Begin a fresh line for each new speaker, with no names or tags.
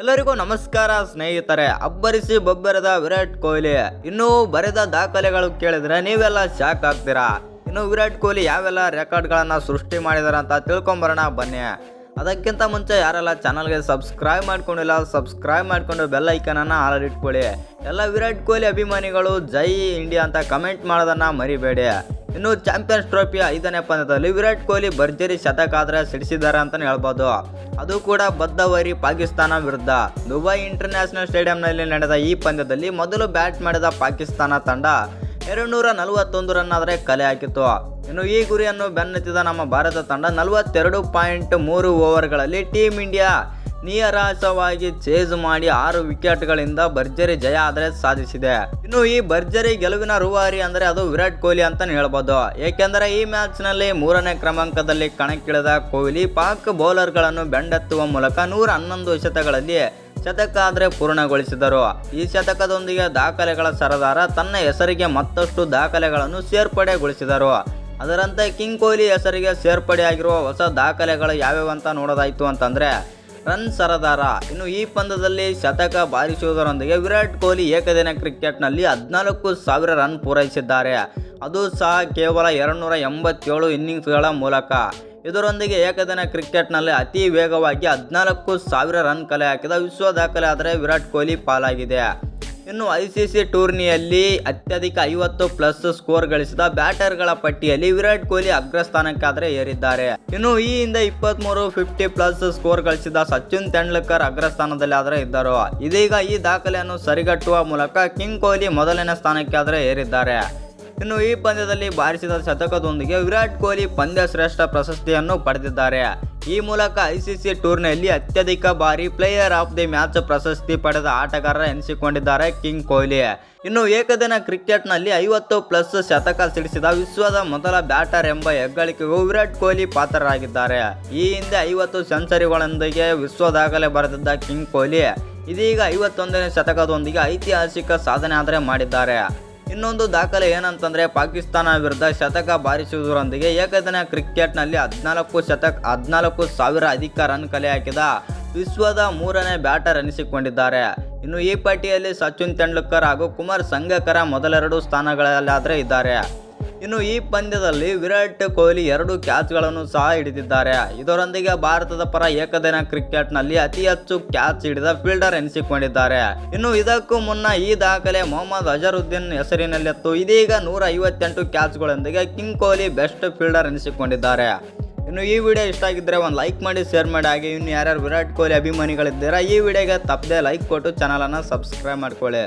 ಎಲ್ಲರಿಗೂ ನಮಸ್ಕಾರ ಸ್ನೇಹಿತರೆ. ಅಬ್ಬರಿಸಿ ಬೊಬ್ಬರದ ವಿರಾಟ್ ಕೊಹ್ಲಿ. ಇನ್ನೂ ಬರೆದ ದಾಖಲೆಗಳು ಕೇಳಿದ್ರೆ ನೀವೆಲ್ಲ ಶಾಕ್ ಆಗ್ತೀರಾ? ಇನ್ನು ವಿರಾಟ್ ಕೊಹ್ಲಿ ಯಾವೆಲ್ಲ ರೆಕಾರ್ಡ್ಗಳನ್ನು ಸೃಷ್ಟಿ ಮಾಡಿದಾರೆ ಅಂತ ತಿಳ್ಕೊಂಬರೋಣ ಬನ್ನಿ. ಅದಕ್ಕಿಂತ ಮುಂಚೆ ಯಾರೆಲ್ಲ ಚಾನಲ್ಗೆ ಸಬ್ಸ್ಕ್ರೈಬ್ ಮಾಡ್ಕೊಂಡಿಲ್ಲ ಸಬ್ಸ್ಕ್ರೈಬ್ ಮಾಡ್ಕೊಂಡು ಬೆಲ್ ಐಕನನ್ನು ಆಲ್ ಇಟ್ಕೊಳ್ಳಿ ಎಲ್ಲ ವಿರಾಟ್ ಕೊಹ್ಲಿ ಅಭಿಮಾನಿಗಳು ಜೈ ಇಂಡಿಯಾ ಅಂತ ಕಮೆಂಟ್ ಮಾಡೋದನ್ನ ಮರಿಬೇಡಿ. ಇನ್ನು ಚಾಂಪಿಯನ್ಸ್ ಟ್ರೋಫಿ ಐದನೇ ಪಂದ್ಯದಲ್ಲಿ ವಿರಾಟ್ ಕೊಹ್ಲಿ ಭರ್ಜರಿ ಶತಕ ಆದ್ರೆ ಸಿಡಿಸಿದ್ದಾರೆ ಅಂತಲೇ ಹೇಳ್ಬೋದು. ಅದು ಕೂಡ ಬದ್ಧವರಿ ಪಾಕಿಸ್ತಾನ ವಿರುದ್ಧ. ದುಬೈ ಇಂಟರ್ನ್ಯಾಷನಲ್ ಸ್ಟೇಡಿಯಂನಲ್ಲಿ ನಡೆದ ಈ ಪಂದ್ಯದಲ್ಲಿ ಮೊದಲು ಬ್ಯಾಟ್ ಮಾಡಿದ ಪಾಕಿಸ್ತಾನ ತಂಡ ಎರಡು ನೂರ ನಲವತ್ತೊಂದು ರನ್ ಆದರೆ ಕಲೆ ಹಾಕಿತ್ತು. ಇನ್ನು ಈ ಗುರಿಯನ್ನು ಬೆನ್ನತ್ತಿದ ನಮ್ಮ ಭಾರತ ತಂಡ ನಲವತ್ತೆರಡು ಪಾಯಿಂಟ್ ಮೂರು ಓವರ್ಗಳಲ್ಲಿ ಟೀಮ್ ಇಂಡಿಯಾ ನಿಯರಾಸವಾಗಿ ಚೇಜ್ ಮಾಡಿ ಆರು ವಿಕೆಟ್ಗಳಿಂದ ಭರ್ಜರಿ ಜಯ ಆದರೆ ಸಾಧಿಸಿದೆ. ಇನ್ನು ಈ ಭರ್ಜರಿ ಗೆಲುವಿನ ರೂವಾರಿ ಅಂದರೆ ಅದು ವಿರಾಟ್ ಕೊಹ್ಲಿ ಅಂತಲೇ ಹೇಳ್ಬೋದು. ಏಕೆಂದರೆ ಈ ಮ್ಯಾಚ್ನಲ್ಲಿ ಮೂರನೇ ಕ್ರಮಾಂಕದಲ್ಲಿ ಕಣಕ್ಕಿಳಿದ ಕೊಹ್ಲಿ ಪಾಕ್ ಬೌಲರ್ಗಳನ್ನು ಬೆಂಡೆತ್ತುವ ಮೂಲಕ ನೂರ ಹನ್ನೊಂದು ಶತಗಳಲ್ಲಿ ಶತಕ ಆದರೆ ಪೂರ್ಣಗೊಳಿಸಿದರು. ಈ ಶತಕದೊಂದಿಗೆ ದಾಖಲೆಗಳ ಸರದಾರ ತನ್ನ ಹೆಸರಿಗೆ ಮತ್ತಷ್ಟು ದಾಖಲೆಗಳನ್ನು ಸೇರ್ಪಡೆಗೊಳಿಸಿದರು. ಅದರಂತೆ ಕಿಂಗ್ ಕೊಹ್ಲಿ ಹೆಸರಿಗೆ ಸೇರ್ಪಡೆಯಾಗಿರುವ ಹೊಸ ದಾಖಲೆಗಳು ಯಾವ್ಯಾವ ಅಂತ ನೋಡೋದಾಯ್ತು ಅಂತಂದ್ರೆ ರನ್ ಸರದಾರ. ಇನ್ನು ಈ ಪಂದ್ಯದಲ್ಲಿ ಶತಕ ಬಾರಿಸುವುದರೊಂದಿಗೆ ವಿರಾಟ್ ಕೊಹ್ಲಿ ಏಕದಿನ ಕ್ರಿಕೆಟ್ನಲ್ಲಿ ಹದಿನಾಲ್ಕು ಸಾವಿರ ರನ್ ಪೂರೈಸಿದ್ದಾರೆ. ಅದು ಸಹ ಕೇವಲ ಎರಡುನೂರ ಎಂಬತ್ತೇಳು ಇನ್ನಿಂಗ್ಸ್ಗಳ ಮೂಲಕ. ಇದರೊಂದಿಗೆ ಏಕದಿನ ಕ್ರಿಕೆಟ್ನಲ್ಲಿ ಅತಿ ವೇಗವಾಗಿ ಹದಿನಾಲ್ಕು ಸಾವಿರ ರನ್ ಕಲೆ ಹಾಕಿದ ವಿಶ್ವ ದಾಖಲೆ ಆದರೆ ವಿರಾಟ್ ಕೊಹ್ಲಿ ಪಾಲಾಗಿದೆ. ಇನ್ನು ಐ ಸಿ ಸಿ ಟೂರ್ನಿಯಲ್ಲಿ ಅತ್ಯಧಿಕ ಐವತ್ತು ಪ್ಲಸ್ ಸ್ಕೋರ್ ಗಳಿಸಿದ ಬ್ಯಾಟರ್ಗಳ ಪಟ್ಟಿಯಲ್ಲಿ ವಿರಾಟ್ ಕೊಹ್ಲಿ ಅಗ್ರಸ್ಥಾನಕ್ಕಾದರೆ ಏರಿದ್ದಾರೆ. ಇನ್ನು ಈ ಹಿಂದೆ ಇಪ್ಪತ್ತ್ಮೂರು ಫಿಫ್ಟಿ ಪ್ಲಸ್ ಸ್ಕೋರ್ ಗಳಿಸಿದ ಸಚಿನ್ ತೆಂಡೂಲ್ಕರ್ ಅಗ್ರಸ್ಥಾನದಲ್ಲಿ ಆದರೆ ಇದ್ದರು. ಇದೀಗ ಈ ದಾಖಲೆಯನ್ನು ಸರಿಗಟ್ಟುವ ಮೂಲಕ ಕಿಂಗ್ ಕೊಹ್ಲಿ ಮೊದಲನೇ ಸ್ಥಾನಕ್ಕೆ ಆದರೆ ಏರಿದ್ದಾರೆ. ಇನ್ನು ಈ ಪಂದ್ಯದಲ್ಲಿ ಬಾರಿಸಿದ ಶತಕದೊಂದಿಗೆ ವಿರಾಟ್ ಕೊಹ್ಲಿ ಪಂದ್ಯ ಶ್ರೇಷ್ಠ ಪ್ರಶಸ್ತಿಯನ್ನು ಪಡೆದಿದ್ದಾರೆ. ಈ ಮೂಲಕ ಐಸಿಸಿ ಟೂರ್ನಿಯಲ್ಲಿ ಅತ್ಯಧಿಕ ಬಾರಿ ಪ್ಲೇಯರ್ ಆಫ್ ದಿ ಮ್ಯಾಚ್ ಪ್ರಶಸ್ತಿ ಪಡೆದ ಆಟಗಾರ ಎನಿಸಿಕೊಂಡಿದ್ದಾರೆ ಕಿಂಗ್ ಕೊಹ್ಲಿ. ಇನ್ನು ಏಕದಿನ ಕ್ರಿಕೆಟ್ನಲ್ಲಿ ಐವತ್ತು ಪ್ಲಸ್ ಶತಕ ಸಿಡಿಸಿದ ವಿಶ್ವದ ಮೊದಲ ಬ್ಯಾಟರ್ ಎಂಬ ಹೆಗ್ಗಳಿಕೆಗೂ ವಿರಾಟ್ ಕೊಹ್ಲಿ ಪಾತ್ರರಾಗಿದ್ದಾರೆ. ಈ ಹಿಂದೆ ಐವತ್ತು ಸೆಂಚುರಿಗಳೊಂದಿಗೆ ವಿಶ್ವ ದಾಖಲೆ ಬರೆದಿದ್ದ ಕಿಂಗ್ ಕೊಹ್ಲಿ, ಇದೀಗ ಐವತ್ತೊಂದನೇ ಶತಕದೊಂದಿಗೆ ಐತಿಹಾಸಿಕ ಸಾಧನೆ ಆದರೆ ಮಾಡಿದ್ದಾರೆ. ಇನ್ನೊಂದು ದಾಖಲೆ ಏನಂತಂದ್ರೆ ಪಾಕಿಸ್ತಾನ ವಿರುದ್ಧ ಶತಕ ಬಾರಿಸುವುದರೊಂದಿಗೆ ಏಕದಿನ ಕ್ರಿಕೆಟ್ನಲ್ಲಿ ಹದಿನಾಲ್ಕು ಶತಕ, ಹದಿನಾಲ್ಕು ಸಾವಿರ ಅಧಿಕ ರನ್ ಕಲೆ ಹಾಕಿದ ವಿಶ್ವದ ಮೂರನೇ ಬ್ಯಾಟರ್ ಎನಿಸಿಕೊಂಡಿದ್ದಾರೆ. ಇನ್ನು ಈ ಪಟ್ಟಿಯಲ್ಲಿ ಸಚಿನ್ ತೆಂಡೂಲ್ಕರ್ ಹಾಗೂ ಕುಮಾರ್ ಸಂಗಕರ ಮೊದಲೆರಡು ಸ್ಥಾನಗಳಲ್ಲಾದರೆ ಇದ್ದಾರೆ. ಇನ್ನು ಈ ಪಂದ್ಯದಲ್ಲಿ ವಿರಾಟ್ ಕೊಹ್ಲಿ ಎರಡು ಕ್ಯಾಚ್ಗಳನ್ನು ಸಹ ಹಿಡಿದಿದ್ದಾರೆ. ಇದರೊಂದಿಗೆ ಭಾರತದ ಪರ ಏಕದಿನ ಕ್ರಿಕೆಟ್ನಲ್ಲಿ ಅತಿ ಹೆಚ್ಚು ಕ್ಯಾಚ್ ಹಿಡಿದ ಫೀಲ್ಡರ್ ಎನಿಸಿಕೊಂಡಿದ್ದಾರೆ. ಇನ್ನು ಇದಕ್ಕೂ ಮುನ್ನ ಈ ದಾಖಲೆ ಮೊಹಮ್ಮದ್ ಅಜರುದ್ದೀನ್ ಹೆಸರಿನಲ್ಲಿತ್ತು. ಇದೀಗ ನೂರ ಐವತ್ತೆಂಟು ಕ್ಯಾಚ್ಗಳೊಂದಿಗೆ ಕಿಂಗ್ ಕೊಹ್ಲಿ ಬೆಸ್ಟ್ ಫೀಲ್ಡರ್ ಎನಿಸಿಕೊಂಡಿದ್ದಾರೆ. ಇನ್ನು ಈ ವಿಡಿಯೋ ಇಷ್ಟ ಆಗಿದ್ದರೆ ಒಂದು ಲೈಕ್ ಮಾಡಿ, ಶೇರ್ ಮಾಡಿ. ಹಾಗೆ ಇನ್ನು ಯಾರ್ಯಾರು ವಿರಾಟ್ ಕೊಹ್ಲಿ ಅಭಿಮಾನಿಗಳಿದ್ದೀರಾ, ಈ ವಿಡಿಯೋಗೆ ತಪ್ಪದೆ ಲೈಕ್ ಕೊಟ್ಟು ಚಾನಲನ್ನು ಸಬ್ಸ್ಕ್ರೈಬ್ ಮಾಡ್ಕೊಳ್ಳಿ.